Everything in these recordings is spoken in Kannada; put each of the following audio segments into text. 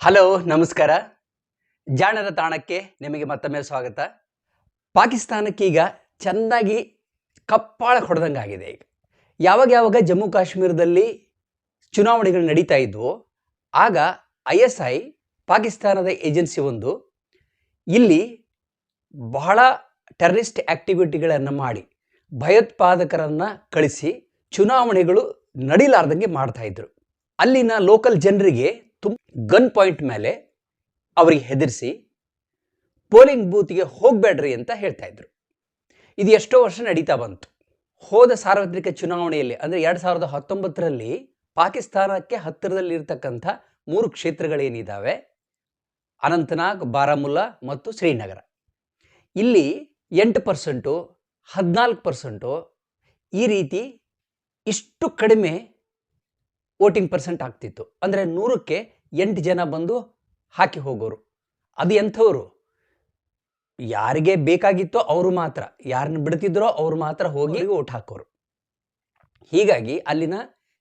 ಹಲೋ, ನಮಸ್ಕಾರ. ಜಾಣರ ತಾಣಕ್ಕೆ ನಿಮಗೆ ಮತ್ತೊಮ್ಮೆ ಸ್ವಾಗತ. ಪಾಕಿಸ್ತಾನಕ್ಕೆ ಈಗ ಚೆನ್ನಾಗಿ ಕಪ್ಪಾಳ ಹೊಡೆದಂಗೆ ಆಗಿದೆ ಈಗ ಯಾವಾಗ ಯಾವಾಗ ಜಮ್ಮು ಕಾಶ್ಮೀರದಲ್ಲಿ ಚುನಾವಣೆಗಳು ನಡೀತಾ ಇದ್ವು, ಆಗ ಐ ಎಸ್ ಐ, ಪಾಕಿಸ್ತಾನದ ಏಜೆನ್ಸಿ ಒಂದು, ಇಲ್ಲಿ ಬಹಳ ಟೆರರಿಸ್ಟ್ ಆ್ಯಕ್ಟಿವಿಟಿಗಳನ್ನು ಮಾಡಿ, ಭಯೋತ್ಪಾದಕರನ್ನು ಕಳಿಸಿ ಚುನಾವಣೆಗಳು ನಡೀಲಾರ್ದಂಗೆ ಮಾಡ್ತಾಯಿದ್ರು ಅಲ್ಲಿನ ಲೋಕಲ್ ಜನರಿಗೆ ತುಂಬ ಗನ್ ಪಾಯಿಂಟ್ ಮೇಲೆ ಅವರಿಗೆ ಹೆದರಿಸಿ, ಪೋಲಿಂಗ್ ಬೂತ್ಗೆ ಹೋಗಬೇಡ್ರಿ ಅಂತ ಹೇಳ್ತಾ ಇದ್ರು. ಇದು ಎಷ್ಟೋ ವರ್ಷ ನಡೀತಾ ಬಂತು. ಹೋದ ಸಾರ್ವತ್ರಿಕ ಚುನಾವಣೆಯಲ್ಲಿ, ಅಂದರೆ ಎರಡು ಸಾವಿರದ ಹತ್ತೊಂಬತ್ತರಲ್ಲಿ ಪಾಕಿಸ್ತಾನಕ್ಕೆ ಹತ್ತಿರದಲ್ಲಿರ್ತಕ್ಕಂಥ ಮೂರು ಕ್ಷೇತ್ರಗಳೇನಿದ್ದಾವೆ ಅನಂತನಾಗ್, ಬಾರಾಮುಲ್ಲಾ ಮತ್ತು ಶ್ರೀನಗರ. ಇಲ್ಲಿ ಎಂಟು ಪರ್ಸೆಂಟು, ಹದಿನಾಲ್ಕು ಪರ್ಸೆಂಟು ಈ ರೀತಿ ಇಷ್ಟು ಕಡಿಮೆ ವೋಟಿಂಗ್ ಪರ್ಸೆಂಟ್ ಆಗ್ತಿತ್ತು. ಅಂದರೆ ನೂರಕ್ಕೆ ಎಂಟು ಜನ ಬಂದು ಹಾಕಿ ಹೋಗೋರು. ಅದು ಎಂಥವರು? ಯಾರಿಗೆ ಬೇಕಾಗಿತ್ತೋ ಅವರು ಮಾತ್ರ. ಯಾರನ್ನ ಬಿಡ್ತಿದ್ರೋ ಅವ್ರು ಮಾತ್ರ ಹೋಗಿ ಓಟ್ ಹಾಕೋರು. ಹೀಗಾಗಿ ಅಲ್ಲಿನ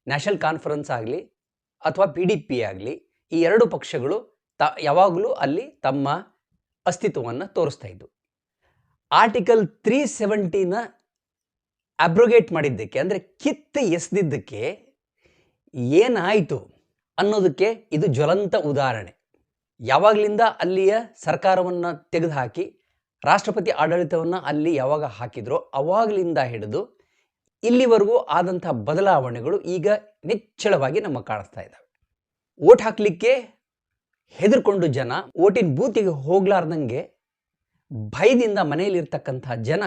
ನ್ಯಾಷನಲ್ ಕಾನ್ಫರೆನ್ಸ್ ಆಗಲಿ ಅಥವಾ ಪಿ ಡಿ ಪಿ ಆಗಲಿ ಈ ಎರಡು ಪಕ್ಷಗಳು ತ ಯಾವಾಗಲೂ ಅಲ್ಲಿ ತಮ್ಮ ಅಸ್ತಿತ್ವವನ್ನು ತೋರಿಸ್ತಾ ಇದ್ವು. ಆರ್ಟಿಕಲ್ ತ್ರೀ ಸೆವೆಂಟಿನ ಅಬ್ರೊಗೇಟ್ ಮಾಡಿದ್ದಕ್ಕೆ, ಅಂದರೆ ಕಿತ್ತು ಎಸೆದಿದ್ದಕ್ಕೆ ಏನಾಯಿತು ಅನ್ನೋದಕ್ಕೆ ಇದು ಜ್ವಲಂತ ಉದಾಹರಣೆ. ಯಾವಾಗಲಿಂದ ಅಲ್ಲಿಯ ಸರ್ಕಾರವನ್ನು ತೆಗೆದುಹಾಕಿ, ರಾಷ್ಟ್ರಪತಿ ಆಡಳಿತವನ್ನು ಅಲ್ಲಿ ಯಾವಾಗ ಹಾಕಿದ್ರೋ ಅವಾಗಲಿಂದ ಹಿಡಿದು ಇಲ್ಲಿವರೆಗೂ ಆದಂಥ ಬದಲಾವಣೆಗಳು ಈಗ ನಿಚ್ಚಳವಾಗಿ ನಮ್ಮ ಕಾಣಿಸ್ತಾ ಇದ್ದಾವೆ. ಓಟ್ ಹಾಕಲಿಕ್ಕೆ ಹೆದರ್ಕೊಂಡು ಜನ, ಓಟಿನ ಬೂತಿಗೆ ಹೋಗ್ಲಾರ್ದಂಗೆ ಭಯದಿಂದ ಮನೆಯಲ್ಲಿರ್ತಕ್ಕಂಥ ಜನ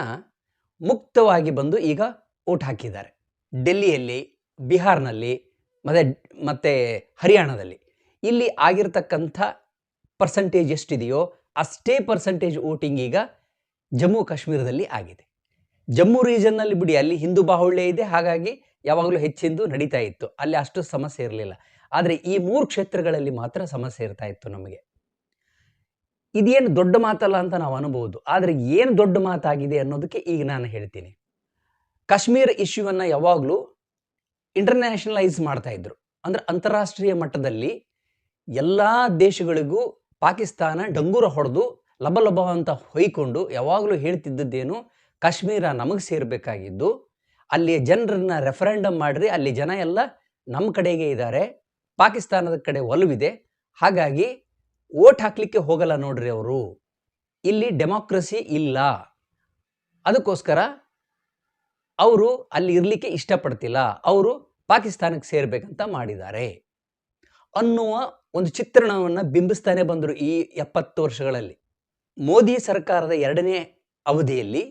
ಮುಕ್ತವಾಗಿ ಬಂದು ಈಗ ಓಟ್ ಹಾಕಿದ್ದಾರೆ. ಡೆಲ್ಲಿಯಲ್ಲಿ, ಬಿಹಾರ್ನಲ್ಲಿ ಮತ್ತು ಮತ್ತು ಹರಿಯಾಣದಲ್ಲಿ. ಇಲ್ಲಿ ಆಗಿರತಕ್ಕಂಥ ಪರ್ಸಂಟೇಜ್ ಎಷ್ಟಿದೆಯೋ ಅಷ್ಟೇ ಪರ್ಸಂಟೇಜ್ ವೋಟಿಂಗ್ ಈಗ ಜಮ್ಮು ಕಾಶ್ಮೀರದಲ್ಲಿ ಆಗಿದೆ. ಜಮ್ಮು ರೀಜನ್ನಲ್ಲಿ ಬಿಡಿ, ಅಲ್ಲಿ ಹಿಂದೂ ಬಾಹುಳ್ಯ ಇದೆ, ಹಾಗಾಗಿ ಯಾವಾಗಲೂ ಹೆಚ್ಚಿಂದು ನಡೀತಾ ಇತ್ತು. ಅಲ್ಲಿ ಅಷ್ಟು ಸಮಸ್ಯೆ ಇರಲಿಲ್ಲ. ಆದರೆ ಈ ಮೂರು ಕ್ಷೇತ್ರಗಳಲ್ಲಿ ಮಾತ್ರ ಸಮಸ್ಯೆ ಇರ್ತಾ ಇತ್ತು ನಮಗೆ. ಇದೇನು ದೊಡ್ಡ ಮಾತಲ್ಲ ಅಂತ ನಾವು ಅನ್ಬೋದು. ಆದರೆ ಏನು ದೊಡ್ಡ ಮಾತಾಗಿದೆ ಅನ್ನೋದಕ್ಕೆ ಈಗ ನಾನು ಹೇಳ್ತೀನಿ. ಕಾಶ್ಮೀರ ಇಶ್ಯೂವನ್ನು ಯಾವಾಗಲೂ ಇಂಟರ್ನ್ಯಾಷನಲೈಸ್ ಮಾಡ್ತಾ ಇದ್ರು. ಅಂದ್ರೆ ಅಂತಾರಾಷ್ಟ್ರೀಯ ಮಟ್ಟದಲ್ಲಿ ಎಲ್ಲ ದೇಶಗಳಿಗೂ ಪಾಕಿಸ್ತಾನ ಡಂಗೂರ ಹೊಡೆದು ಲಬ ಅಂತ ಹೊಯ್ಕೊಂಡು ಯಾವಾಗಲೂ ಹೇಳ್ತಿದ್ದದ್ದೇನು ಕಾಶ್ಮೀರ ನಮಗೆ ಸೇರಬೇಕಾಗಿದ್ದು ಅಲ್ಲಿಯ ಜನರನ್ನ ರೆಫರೆಂಡಮ್ ಮಾಡಿರಿ, ಅಲ್ಲಿ ಜನ ಎಲ್ಲ ನಮ್ಮ ಕಡೆಗೆ ಇದ್ದಾರೆ ಪಾಕಿಸ್ತಾನದ ಕಡೆ ಒಲವಿದೆ, ಹಾಗಾಗಿ ಓಟ್ ಹಾಕ್ಲಿಕ್ಕೆ ಹೋಗಲ್ಲ ನೋಡ್ರಿ ಅವರು. ಇಲ್ಲಿ ಡೆಮೋಕ್ರಸಿ ಇಲ್ಲ. ಅದಕ್ಕೋಸ್ಕರ ಅವರು ಅಲ್ಲಿ ಇರಲಿಕ್ಕೆ ಇಷ್ಟಪಡ್ತಿಲ್ಲ. ಅವರು ಪಾಕಿಸ್ತಾನಕ್ಕೆ ಸೇರಬೇಕಂತ ಮಾಡಿದ್ದಾರೆ. ಅನ್ನುವ ಒಂದು ಚಿತ್ರಣವನ್ನು ಬಿಂಬಿಸ್ತಾನೆ ಬಂದರು ಈ ಎಪ್ಪತ್ತು ವರ್ಷಗಳಲ್ಲಿ. ಮೋದಿ ಸರ್ಕಾರದ ಎರಡನೇ ಅವಧಿಯಲ್ಲಿ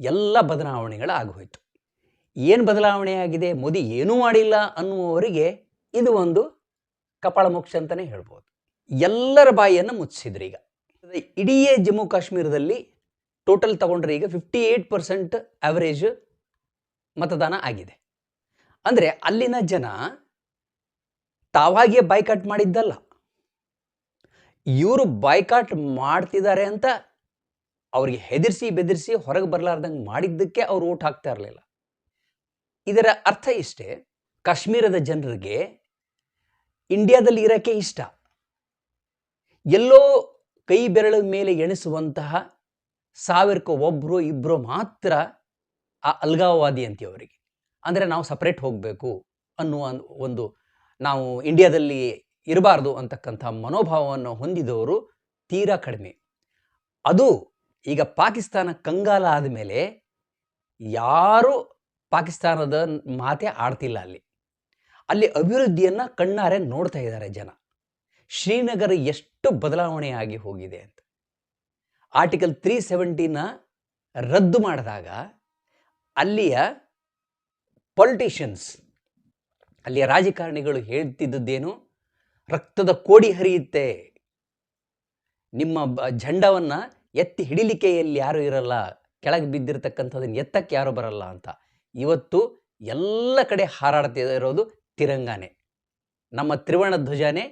ಎಲ್ಲ ಬದಲಾವಣೆಗಳಾಗೋಯ್ತು ಏನು ಬದಲಾವಣೆಯಾಗಿದೆ ಮೋದಿ ಏನೂ ಮಾಡಿಲ್ಲ ಅನ್ನುವವರಿಗೆ ಇದು ಒಂದು ಕಪಾಳ ಮೋಕ್ಷ ಅಂತಲೇ ಹೇಳ್ಬೋದು. ಎಲ್ಲರ ಬಾಯಿಯನ್ನು ಮುಚ್ಚಿಸಿದ್ರಿ ಈಗ. ಇಡೀ ಜಮ್ಮು ಕಾಶ್ಮೀರದಲ್ಲಿ ಟೋಟಲ್ ತಗೊಂಡ್ರೆ ಈಗ ಫಿಫ್ಟಿ ಏಯ್ಟ್ ಪರ್ಸೆಂಟ್ ಆವರೇಜ್ ಮತದಾನ ಆಗಿದೆ. ಅಂದರೆ ಅಲ್ಲಿನ ಜನ ತಾವಾಗಿಯೇ ಬಾಯ್ಕಾಟ್ ಮಾಡಿದ್ದಲ್ಲ. ಇವರು ಬಾಯ್ಕಾಟ್ ಮಾಡ್ತಿದ್ದಾರೆ ಅಂತ ಅವ್ರಿಗೆ ಹೆದರಿಸಿ ಬೆದರಿಸಿ ಹೊರಗೆ ಬರಲಾರ್ದಂಗೆ ಮಾಡಿದ್ದಕ್ಕೆ ಅವ್ರು ಓಟ್ ಹಾಕ್ತಾ ಇರಲಿಲ್ಲ. ಇದರ ಅರ್ಥ ಇಷ್ಟೇ. ಕಾಶ್ಮೀರದ ಜನರಿಗೆ ಇಂಡಿಯಾದಲ್ಲಿ ಇರೋಕ್ಕೆ ಇಷ್ಟ. ಎಲ್ಲೋ ಕೈ ಬೆರಳ ಮೇಲೆ ಎಣಿಸುವಂತಹ ಸಾವಿರಕ್ಕೆ ಒಬ್ಬರು ಇಬ್ಬರು ಮಾತ್ರ ಆ ಅಲ್ಗಾವವಾದಿ ಅಂತೀವಿ ಅವರಿಗೆ ಅಂದರೆ ನಾವು ಸಪ್ರೇಟ್ ಹೋಗಬೇಕು ಅನ್ನುವ ಒಂದು ನಾವು ಇಂಡಿಯಾದಲ್ಲಿ ಇರಬಾರ್ದು ಅಂತಕ್ಕಂಥ ಮನೋಭಾವವನ್ನು ಹೊಂದಿದವರು ತೀರಾ ಕಡಿಮೆ. ಅದು ಈಗ ಪಾಕಿಸ್ತಾನ ಕಂಗಾಲ ಆದಮೇಲೆ ಯಾರೂ ಪಾಕಿಸ್ತಾನದ ಮಾತೆ ಆಡ್ತಿಲ್ಲ ಅಲ್ಲಿ. ಅಲ್ಲಿ ಅಭಿವೃದ್ಧಿಯನ್ನು ಕಣ್ಣಾರೆ ನೋಡ್ತಾ ಇದ್ದಾರೆ ಜನ. ಶ್ರೀನಗರ ಎಷ್ಟು ಬದಲಾವಣೆಯಾಗಿ ಹೋಗಿದೆ ಅಂತ. ಆರ್ಟಿಕಲ್ ತ್ರೀ ಸೆವೆಂಟಿನ ರದ್ದು ಮಾಡಿದಾಗ ಅಲ್ಲಿಯ ಪೊಲಿಟಿಷಿಯನ್ಸ್ ಅಲ್ಲಿಯ ರಾಜಕಾರಣಿಗಳು ಹೇಳ್ತಿದ್ದದ್ದೇನು? ರಕ್ತದ ಕೋಡಿ ಹರಿಯುತ್ತೆ. ನಿಮ್ಮ ಬ ಎತ್ತಿ ಎತ್ತಿ ಹಿಡಿಲಿಕೆಯಲ್ಲಿ ಯಾರೂ ಇರಲ್ಲ, ಕೆಳಗೆ ಬಿದ್ದಿರತಕ್ಕಂಥದ್ದನ್ನು ಎತ್ತಕ್ಕೆ ಯಾರೂ ಬರಲ್ಲ ಅಂತ. ಇವತ್ತು ಎಲ್ಲ ಕಡೆ ಹಾರಾಡ್ತಿರೋದು ತಿರಂಗಾನೆ. ನಮ್ಮ ತ್ರಿವರ್ಣ ಧ್ವಜನೇ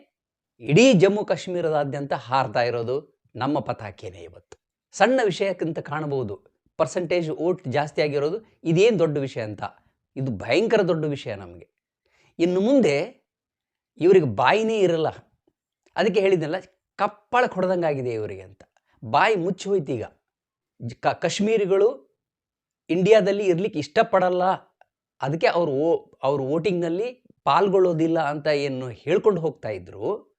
ಇಡೀ ಜಮ್ಮು ಕಾಶ್ಮೀರದಾದ್ಯಂತ ಹಾರ್ತಾ ಇರೋದು ನಮ್ಮ ಪತಾಕೆಯೇ ಇವತ್ತು. ಸಣ್ಣ ವಿಷಯಕ್ಕಿಂತ ಕಾಣಬಹುದು. ಪರ್ಸಂಟೇಜ್ ಓಟ್ ಜಾಸ್ತಿ ಆಗಿರೋದು ಇದೇನು ದೊಡ್ಡ ವಿಷಯ ಅಂತ? ಇದು ಭಯಂಕರ ದೊಡ್ಡ ವಿಷಯ ನಮಗೆ. ಇನ್ನು ಮುಂದೆ ಇವರಿಗೆ ಬಾಯಿನೇ ಇರಲ್ಲ. ಅದಕ್ಕೆ ಹೇಳಿದ್ನಲ್ಲ, ಕಪ್ಪಳ ಹೊಡೆದಂಗಾಗಿದೆ ಇವರಿಗೆ ಅಂತ. ಬಾಯಿ ಮುಚ್ಚಿ ಹೋಯ್ತು ಈಗ. ಕ, ಕಾಶ್ಮೀರಿಗಳು ಇಂಡಿಯಾದಲ್ಲಿ ಇರಲಿಕ್ಕೆ ಇಷ್ಟಪಡಲ್ಲ. ಅದಕ್ಕೆ ಅವರು ಓ, ಅವರು ವೋಟಿಂಗ್ನಲ್ಲಿ ಪಾಲ್ಗೊಳ್ಳೋದಿಲ್ಲ ಅಂತ ಏನು ಹೇಳ್ಕೊಂಡು ಹೋಗ್ತಾ ಇದ್ರು.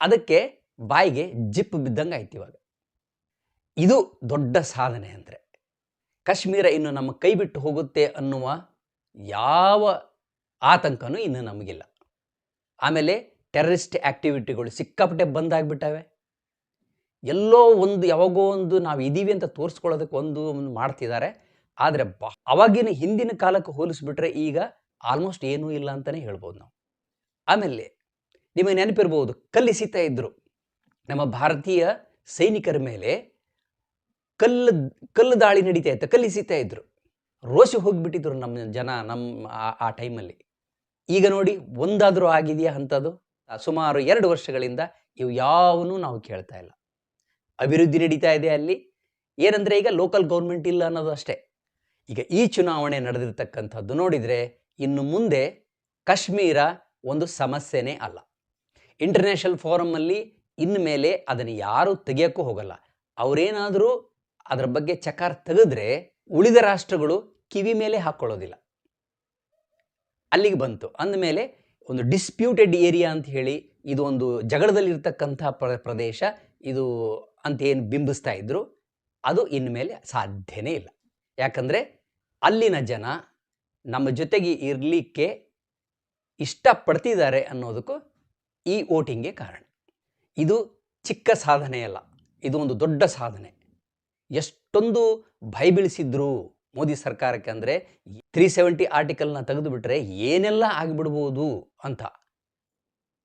ಅದಕ್ಕೆ ಬಾಯಿಗೆ ಜಿಪ್ ಬಿದ್ದಂಗೆ ಆಯ್ತು ಇವಾಗ. ಇದು ದೊಡ್ಡ ಸಾಧನೆ ಅಂದರೆ. ಕಾಶ್ಮೀರ ಇನ್ನು ನಮ್ಮ ಕೈ ಬಿಟ್ಟು ಹೋಗುತ್ತೆ ಅನ್ನುವ ಯಾವ ಆತಂಕನೂ ಇನ್ನು ನಮಗಿಲ್ಲ. ಆಮೇಲೆ ಟೆರರಿಸ್ಟ್ ಆ್ಯಕ್ಟಿವಿಟಿಗಳು ಸಿಕ್ಕಾಪಟ್ಟೆ ಬಂದಾಗ್ಬಿಟ್ಟವೆ ಎಲ್ಲೋ ಒಂದು ಯಾವಾಗೋ ಒಂದು ನಾವು ಇದ್ದೀವಿ ಅಂತ ತೋರಿಸ್ಕೊಳ್ಳೋದಕ್ಕೆ ಒಂದು ಒಂದು ಮಾಡ್ತಿದ್ದಾರೆ. ಆದರೆ ಬ, ಅವಾಗಿನ ಹಿಂದಿನ ಕಾಲಕ್ಕೆ ಹೋಲಿಸ್ಬಿಟ್ರೆ ಈಗ ಆಲ್ಮೋಸ್ಟ್ ಏನೂ ಇಲ್ಲ ಅಂತಲೇ ಹೇಳ್ಬೋದು ನಾವು. ಆಮೇಲೆ ನಿಮಗೆ ನೆನಪಿರ್ಬೋದು ಕಲ್ಲಿಸಿತಾ ಇದ್ದರು ನಮ್ಮ ಭಾರತೀಯ ಸೈನಿಕರ ಮೇಲೆ ಕಲ್ಲು ಕಲ್ಲು ದಾಳಿ ನಡೀತಾ ಇತ್ತು, ಕಲ್ಲಿಸಿತಾ ಇದ್ರು. ರೋಸಿ ಹೋಗಿಬಿಟ್ಟಿದ್ರು ನಮ್ಮ ಜನ ನಮ್ಮ, ಆ- ಆ ಟೈಮಲ್ಲಿ. ಈಗ ನೋಡಿ ಒಂದಾದರೂ ಆಗಿದೆಯಾ ಅಂಥದ್ದು? ಸುಮಾರು ಎರಡು ವರ್ಷಗಳಿಂದ ಇವು ಯಾವನ್ನೂ ನಾವು ಕೇಳ್ತಾ ಇಲ್ಲ. ಅಭಿವೃದ್ಧಿ ನಡೀತಾ ಇದೆ ಅಲ್ಲಿ. ಏನಂದರೆ ಈಗ ಲೋಕಲ್ ಗೌರ್ಮೆಂಟ್ ಇಲ್ಲ ಅನ್ನೋದು ಅಷ್ಟೇ. ಈಗ ಈ ಚುನಾವಣೆ ನಡೆದಿರ್ತಕ್ಕಂಥದ್ದು ನೋಡಿದರೆ ಇನ್ನು ಮುಂದೆ ಕಾಶ್ಮೀರ ಒಂದು ಸಮಸ್ಯೆನೇ ಅಲ್ಲ. ಇಂಟರ್ನ್ಯಾಷನಲ್ ಫೋರಮಲ್ಲಿ ಇನ್ನು ಮೇಲೆ ಅದನ್ನು ಯಾರೂ ತೆಗಿಯೋಕ್ಕೂ ಹೋಗಲ್ಲ. ಅವರೇನಾದರೂ ಅದರ ಬಗ್ಗೆ ಚಕಾರ್ ತೆಗೆದ್ರೆ ಉಳಿದ ರಾಷ್ಟ್ರಗಳು ಕಿವಿ ಮೇಲೆ ಹಾಕ್ಕೊಳ್ಳೋದಿಲ್ಲ ಅಲ್ಲಿಗೆ ಬಂತು. ಅಂದಮೇಲೆ ಒಂದು ಡಿಸ್ಪ್ಯೂಟೆಡ್ ಏರಿಯಾ ಅಂತ ಹೇಳಿ ಇದು ಒಂದು ಜಗಳದಲ್ಲಿರ್ತಕ್ಕಂಥ ಪ್ರ, ಪ್ರದೇಶ. ಇದು ಅಂತ ಏನು ಬಿಂಬಿಸ್ತಾ ಇದ್ರು. ಅದು ಇನ್ಮೇಲೆ ಸಾಧ್ಯನೇ ಇಲ್ಲ. ಯಾಕಂದರೆ ಅಲ್ಲಿನ ಜನ ನಮ್ಮ ಜೊತೆಗೆ ಇರಲಿಕ್ಕೆ ಇಷ್ಟಪಡ್ತಿದ್ದಾರೆ ಅನ್ನೋದಕ್ಕೂ ಈ ವೋಟಿಂಗೇ ಕಾರಣ. ಇದು ಚಿಕ್ಕ ಸಾಧನೆ ಅಲ್ಲ ಇದು ಒಂದು ದೊಡ್ಡ ಸಾಧನೆ. ಎಷ್ಟೊಂದು ಭಯ ಬೀಳಿಸಿದ್ರು ಮೋದಿ ಸರ್ಕಾರಕ್ಕೆ ಅಂದರೆ ತ್ರೀ ಸೆವೆಂಟಿ ಆರ್ಟಿಕಲ್ನ ತೆಗೆದುಬಿಟ್ರೆ ಏನೆಲ್ಲ ಆಗಿಬಿಡ್ಬೋದು ಅಂತ.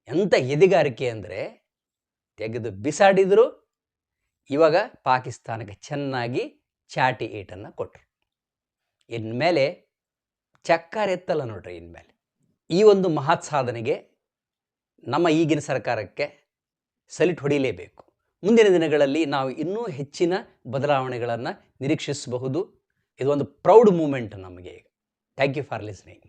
ಎಂಥ ಎದೆಗಾರಿಕೆ ಅಂದರೆ ತೆಗೆದು ಬಿಸಾಡಿದ್ರು, ಇವಾಗ ಪಾಕಿಸ್ತಾನಕ್ಕೆ ಚೆನ್ನಾಗಿ ಚಾಟಿ ಏಟನ್ನು ಕೊಟ್ಟರು ಇನ್ಮೇಲೆ ಚಕ್ಕಾರ ಎತ್ತಲ್ಲ ನೋಡ್ರಿ ಇನ್ಮೇಲೆ. ಈ ಒಂದು ಮಹತ್ ಸಾಧನೆಗೆ ನಮ್ಮ ಈಗಿನ ಸರ್ಕಾರಕ್ಕೆ ಸಲಿಟ್ ಹೊಡಿಲೇಬೇಕು. ಮುಂದಿನ ದಿನಗಳಲ್ಲಿ ನಾವು ಇನ್ನೂ ಹೆಚ್ಚಿನ ಬದಲಾವಣೆಗಳನ್ನು ನಿರೀಕ್ಷಿಸಬಹುದು. ಇದೊಂದು ಪ್ರೌಡ್ ಮೂಮೆಂಟ್ ನಮಗೆ ಈಗ. Thank you for listening